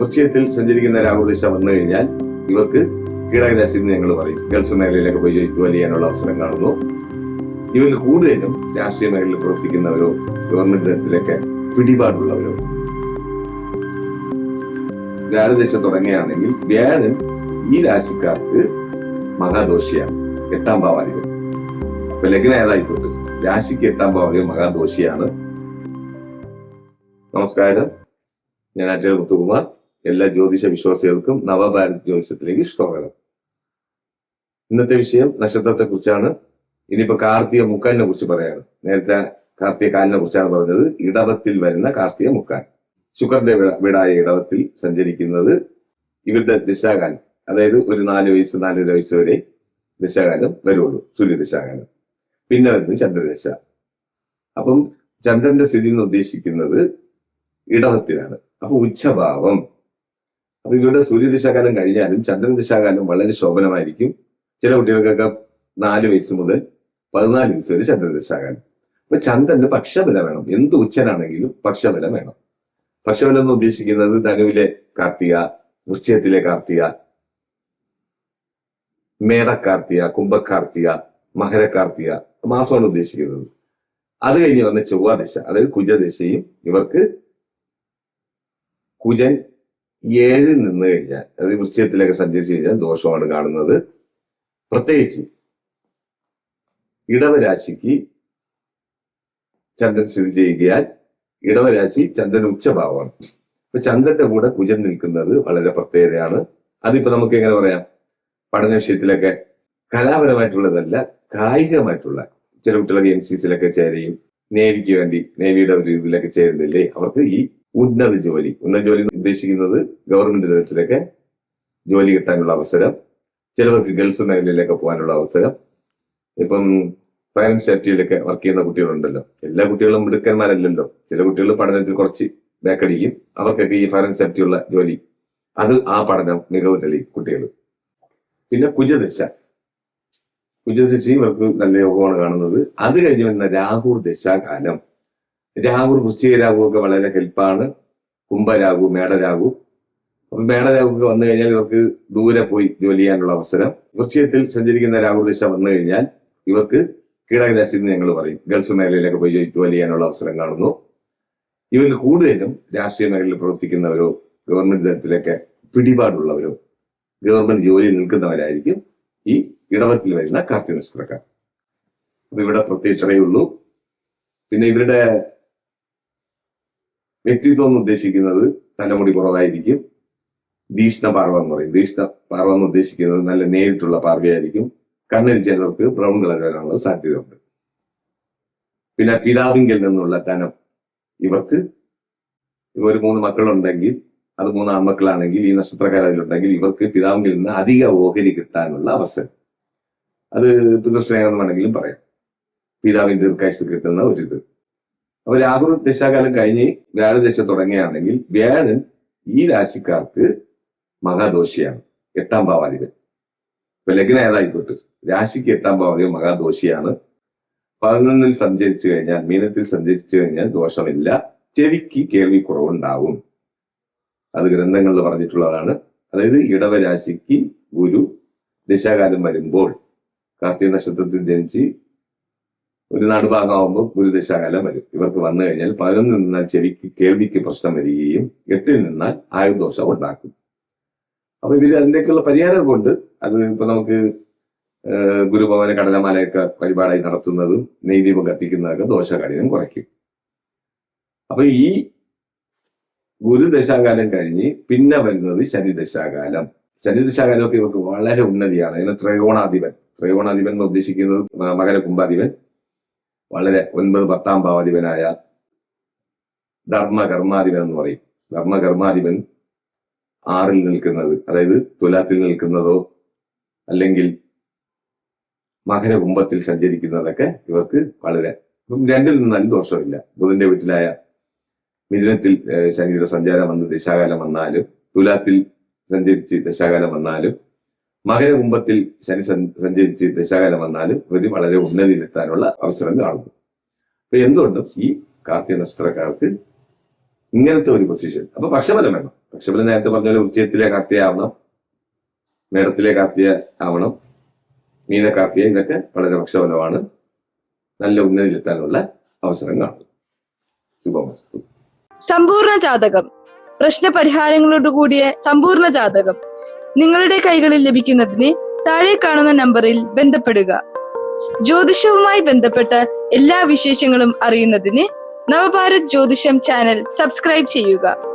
വൃശ്ചികത്തിൽ സഞ്ചരിക്കുന്ന രാഹുദിശ വന്നു കഴിഞ്ഞാൽ ഇവർക്ക് കീടകരാശി എന്ന് ഞങ്ങൾ പറയും. ഗൾഫ് മേഖലയിലൊക്കെ പോയി ജോലി ചെയ്യാനുള്ള അവസരം കാണുന്നു. ഇവർ കൂടുതലും രാഷ്ട്രീയ മേഖലയിൽ പ്രവർത്തിക്കുന്നവരോ ഗവൺമെന്റ് തലത്തിലൊക്കെ പിടിപാടുള്ളവരോ. വ്യാഴദേശം തുടങ്ങുകയാണെങ്കിൽ വ്യാഴൻ ഈ രാശിക്കാർക്ക് മഹാദോഷിയാണ്. എട്ടാം ഭാവാധിപൻ. ഇപ്പൊ ലഗ്ന ഏതായിക്കോട്ടെ? രാശിക്ക് എട്ടാം ഭാവാധിപൻ മഹാദോഷിയാണ്. നമസ്കാരം. ഞാൻ അജയ് മുത്തുകുമാർ. എല്ലാ ജ്യോതിഷ വിശ്വാസികൾക്കും നവഭാരത് ജ്യോതിഷത്തിലേക്ക് സ്വാഗതം. ഇന്നത്തെ വിഷയം നക്ഷത്രത്തെ കുറിച്ചാണ് ഇനിയിപ്പോ കാർത്തിക മുക്കാലിനെ കുറിച്ച് പറയാണ്. നേരത്തെ കാർത്തിക കാലിനെ കുറിച്ചാണ് പറഞ്ഞത്. ഇടവത്തിൽ വരുന്ന കാർത്തിക മുക്കാൽ. ശുക്രന്റെ വീടായ ഇടവത്തിൽ സഞ്ചരിക്കുന്നത് ഇവരുടെ ദിശാകാലം. അതായത് ഒരു നാല് വയസ്സ് നാലര വയസ്സ് വരെ ദിശാകാലം വരുള്ളൂ. സൂര്യദിശാകാലം പിന്നെ വരുന്നത് ചന്ദ്രദശ. അപ്പം ചന്ദ്രന്റെ സ്ഥിതി എന്ന് ഉദ്ദേശിക്കുന്നത് ഇടവത്തിലാണ്. അപ്പൊ ഉച്ചഭാവം. അപ്പൊ ഇവരുടെ സൂര്യദിശാകാലം കഴിഞ്ഞാലും ചന്ദ്രൻ ദിശാകാലം വളരെ ശോഭനമായിരിക്കും. ചില കുട്ടികൾക്കൊക്കെ നാല് വയസ്സ് മുതൽ പതിനാല് വയസ്സ് വരെ ചന്ദ്രദിശാകാലം അപ്പൊ ചന്ദ്രന് പക്ഷബല വേണം. എന്ത് ഉച്ചനാണെങ്കിലും പക്ഷബലം വേണം. പക്ഷബലം എന്ന് ഉദ്ദേശിക്കുന്നത് ധനുവിലെ കാർത്തിക വൃശ്ചയത്തിലെ കാർത്തിക മേടക്കാർത്തിക കുംഭക്കാർത്തിക മകരക്കാർത്തിക മാസമാണ് ഉദ്ദേശിക്കുന്നത്. അത് കഴിഞ്ഞ് വന്ന ചൊവ്വാദശ അതായത് കുജദശയും ഇവർക്ക് കുജൻ ഏഴിൽ നിന്ന് കഴിഞ്ഞാൽ അത് വൃശ്ചയത്തിലൊക്കെ സഞ്ചരിച്ചു കഴിഞ്ഞാൽ ദോഷമാണ് കാണുന്നത്. പ്രത്യേകിച്ച് ഇടവരാശിക്ക് ചന്ദ്രൻ സ്ഥിതി ചെയ്യുകയാൽ ഇടവരാശി ചന്ദ്രൻ ഉച്ചഭാവമാണ്. അപ്പൊ ചന്ദ്രന്റെ കൂടെ കുജൻ നിൽക്കുന്നത് വളരെ പ്രത്യേകതയാണ്. അതിപ്പോ നമുക്ക് എങ്ങനെ പറയാം? പഠന വിഷയത്തിലൊക്കെ കലാപരമായിട്ടുള്ളതല്ല കായികമായിട്ടുള്ള ചില കുട്ടികളൊക്കെ എൻ സി സിയിലൊക്കെ ചേരുകയും നേവിക്ക് വേണ്ടി നേവിയുടെ ഒരു ഇതിലൊക്കെ ചേരുന്നില്ലേ അവർക്ക് ഈ ഉന്നത ജോലി. ഉന്നത ജോലി ഉദ്ദേശിക്കുന്നത് ഗവൺമെന്റ് തലത്തിലൊക്കെ ജോലി കിട്ടാനുള്ള അവസരം ചിലവർക്ക് ഗൾഫ് മേഖലയിലൊക്കെ പോകാനുള്ള അവസരം. ഇപ്പം ഫയർ സേഫ്റ്റിയിലൊക്കെ വർക്ക് ചെയ്യുന്ന കുട്ടികളുണ്ടല്ലോ. എല്ലാ കുട്ടികളും മിടുക്കന്മാരല്ലല്ലോ. ചില കുട്ടികൾ പഠനത്തിൽ കുറച്ച് ബാക്കടിക്കും അവർക്കൊക്കെ ഈ ഫയർ സേഫ്റ്റിയുള്ള ജോലി അത് ആ പഠനം മികവ് തെളിയും കുട്ടികൾ പിന്നെ കുജദശ. കുജദശ ഇവർക്ക് നല്ല യോഗമാണ് കാണുന്നത്. അത് കഴിഞ്ഞ് വരുന്ന രാഹുർ ദശാകാലം രാഹു വൃശ്ചിക രാഹു ഒക്കെ വളരെ ഹെൽപ്പാണ് കുംഭരാഹു മേടരാഹു അപ്പൊ മേടരാഹു ഒക്കെ വന്നു കഴിഞ്ഞാൽ ഇവർക്ക് ദൂരെ പോയി ജോലി ചെയ്യാനുള്ള അവസരം. വൃശ്ചികത്തിൽ സഞ്ചരിക്കുന്ന രാഹു ദിശ വന്നു കഴിഞ്ഞാൽ ഇവർക്ക് കീടകരാശി എന്ന് ഞങ്ങൾ പറയും. ഗൾഫ് മേഖലയിലൊക്കെ പോയി ജോലി ചെയ്യാനുള്ള അവസരം കാണുന്നു. ഇവരിൽ കൂടുതലും രാഷ്ട്രീയ മേഖലയിൽ പ്രവർത്തിക്കുന്നവരോ ഗവൺമെന്റ് തലത്തിലൊക്കെ പിടിപാടുള്ളവരോ ഗവൺമെന്റ് ജോലി നിൽക്കുന്നവരായിരിക്കും ഈ ഇടവത്തിൽ വരുന്ന കാർത്തിക നക്ഷത്രക്കാർ. അപ്പൊ ഇവിടെ പ്രത്യേകിച്ചറേ ഉള്ളൂ പിന്നെ ഇവരുടെ വ്യക്തിത്വം എന്ന് ഉദ്ദേശിക്കുന്നത് തലമുടി കുറവായിരിക്കും ഭീഷ്ണ പാർവ എന്ന് പറയും. ഭീഷ്ണ പാർവ എന്ന് ഉദ്ദേശിക്കുന്നത് നല്ല നേരിട്ടുള്ള പാർവയായിരിക്കും കണ്ണിൽ ചിലർക്ക് ബ്രൗൺ കളർ വരാനുള്ള സാധ്യതയുണ്ട്. പിന്നെ പിതാവിങ്കൽ നിന്നുള്ള ധനം. ഇവർക്ക് ഇവർ ഒരു മൂന്ന് മക്കളുണ്ടെങ്കിൽ അത് മൂന്ന് ആൺമക്കളാണെങ്കിൽ ഈ നക്ഷത്രകാലത്തിലുണ്ടെങ്കിൽ ഇവർക്ക് പിതാവിങ്കിൽ നിന്ന് അധിക ഓഹരി കിട്ടാനുള്ള അവസരം. അത് പിതൃസ്നേഹം വേണമെങ്കിലും പറയാം. പിതാവിന്റെ ദീർഘായുസ് കിട്ടുന്ന ഒരിത്. അപ്പൊ രാഹുൽ ദശാകാലം കഴിഞ്ഞ് വ്യാഴദശ തുടങ്ങുകയാണെങ്കിൽ വ്യാഴൻ ഈ രാശിക്കാർക്ക് മഹാദോഷിയാണ്. എട്ടാം ഭാവാധിപൻ. ഇപ്പൊ ലഗ്ന ഏതായിക്കോട്ടെ? രാശിക്ക് എട്ടാം ഭാവാധിപൻ മഹാദോഷിയാണ്. പതിനൊന്നിൽ സഞ്ചരിച്ചു കഴിഞ്ഞാൽ മീനത്തിൽ സഞ്ചരിച്ചു കഴിഞ്ഞാൽ ദോഷമില്ല. ചെവിക്ക് കേൾവി കുറവുണ്ടാവും അത് ഗ്രന്ഥങ്ങളിൽ പറഞ്ഞിട്ടുള്ളതാണ്. അതായത് ഇടവരാശിക്ക് ഗുരു ദശാകാലം വരുമ്പോൾ കാർത്തിക നക്ഷത്രത്തിൽ ജനിച്ച് ഒരു നടുഭാഗമാകുമ്പോൾ ഗുരുദശാകാലം വരും. ഇവർക്ക് വന്നു കഴിഞ്ഞാൽ പതിനൊന്ന് നിന്നാൽ ചെവിക്ക് കേൾവിക്ക് പ്രശ്നം വരികയും എട്ടിൽ നിന്നാൽ ആയുർദോഷം ഉണ്ടാക്കും. അപ്പൊ ഇവർ അതിന്റെയൊക്കെയുള്ള പരിഹാരം കൊണ്ട് അത് ഇപ്പൊ നമുക്ക് ഗുരുഭവന കടലമാലയൊക്കെ പരിപാടി നടത്തുന്നതും നെയ്ദീപം കത്തിക്കുന്നതൊക്കെ ദോഷകാഠിനം കുറയ്ക്കും. അപ്പൊ ഈ ഗുരുദശാകാലം കഴിഞ്ഞ് പിന്നെ വരുന്നത് ശനിദശാകാലം. ശനിദശാകാലമൊക്കെ ഇവർക്ക് വളരെ ഉന്നതിയാണ്. അതിന് ത്രയോണാധിപൻ. ത്രയോണാധിപൻ എന്ന് ഉദ്ദേശിക്കുന്നത് മകരകുംഭാധിപൻ. വളരെ ഒൻപത് പത്താം ഭാവാധിപനായ ധർമ്മകർമാധിപൻ എന്ന് പറയും. ധർമ്മകർമാധിപൻ ആറിൽ നിൽക്കുന്നത് അതായത് തുലാത്തിൽ നിൽക്കുന്നതോ അല്ലെങ്കിൽ മകരകുംഭത്തിൽ സഞ്ചരിക്കുന്നതൊക്കെ ഇവർക്ക് വളരെ രണ്ടിൽ നിന്ന് നിന്നാലും ദോഷമില്ല ബുധന്റെ വീട്ടിലായ മിഥുനത്തിൽ ശനിയുടെ സഞ്ചാരം വന്ന് ദശാകാലം വന്നാലും തുലാത്തിൽ സഞ്ചരിച്ച് ദശാകാലം വന്നാലും മകരകുംഭത്തിൽ ശനി സഞ്ച- സഞ്ചരിച്ച് ദശാകാലം വന്നാലും ഇവർ വളരെ ഉന്നതിയിലെത്താനുള്ള അവസരം കാണുന്നു. അപ്പൊ എന്തുകൊണ്ടും ഈ കാർത്തിക നക്ഷത്രക്കാർക്ക് ഇങ്ങനത്തെ ഒരു പൊസിഷൻ അപ്പൊ പക്ഷബലം വേണം. പക്ഷെ നേരത്തെ പറഞ്ഞ വൃശ്ചികത്തിലെ കാർത്തിക ആവണം മേടത്തിലെ കാർത്തിക ആവണം മീന കാർത്തിക ഇതൊക്കെ വളരെ പക്ഷഫലമാണ് നല്ല ഉന്നതിയിലെത്താനുള്ള അവസരം കാണും ശുഭമസ്തു. സമ്പൂർണ ജാതകം. പ്രശ്ന പരിഹാരങ്ങളോട് കൂടിയ സമ്പൂർണ ജാതകം. നിങ്ങളുടെ കൈകളിൽ ലഭിക്കുന്നതിന് താഴെ കാണുന്ന നമ്പറിൽ ബന്ധപ്പെടുക. ജ്യോതിഷവുമായി ബന്ധപ്പെട്ട എല്ലാ വിശേഷങ്ങളും അറിയുന്നതിന് നവഭാരത് ജ്യോതിഷം ചാനൽ സബ്സ്ക്രൈബ് ചെയ്യുക.